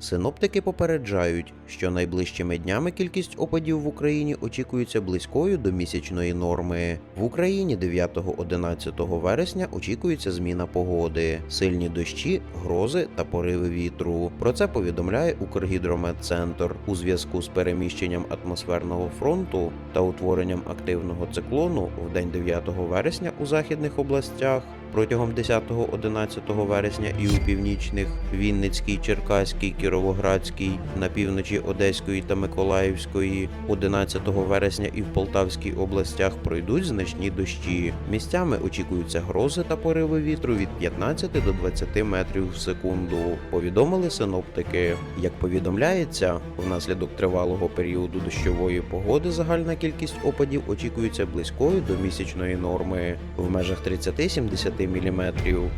Синоптики попереджають, що найближчими днями кількість опадів в Україні очікується близькою до місячної норми. В Україні 9-11 вересня очікується зміна погоди, сильні дощі, грози та пориви вітру. Про це повідомляє Укргідрометцентр у зв'язку з переміщенням атмосферного фронту та утворенням активного циклону в день 9 вересня у західних областях. Протягом 10-11 вересня і у північних Вінницькій, Черкаській, Кіровоградській, на півночі Одеської та Миколаївської, 11 вересня і в Полтавській областях пройдуть значні дощі. Місцями очікуються грози та пориви вітру від 15 до 20 метрів в секунду. Повідомили синоптики. Як повідомляється, внаслідок тривалого періоду дощової погоди загальна кількість опадів очікується близькою до місячної норми в межах 30-70 мм.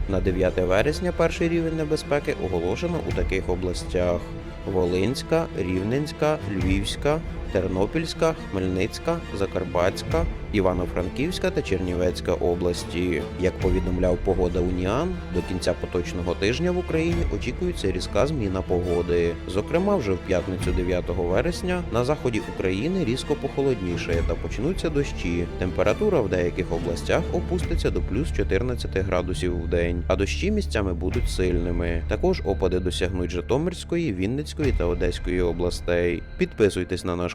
На 9 вересня перший рівень небезпеки оголошено у таких областях: Волинська, Рівненська, Львівська, Тернопільська, Хмельницька, Закарпатська, Івано-Франківська та Чернівецька області. Як повідомляв погода Уніан, до кінця поточного тижня в Україні очікується різка зміна погоди. Зокрема, вже в п'ятницю 9 вересня на заході України різко похолодніше та почнуться дощі. Температура в деяких областях опуститься до плюс 14 градусів в день, а дощі місцями будуть сильними. Також опади досягнуть Житомирської, Вінницької та Одеської областей. Підписуйтесь на наш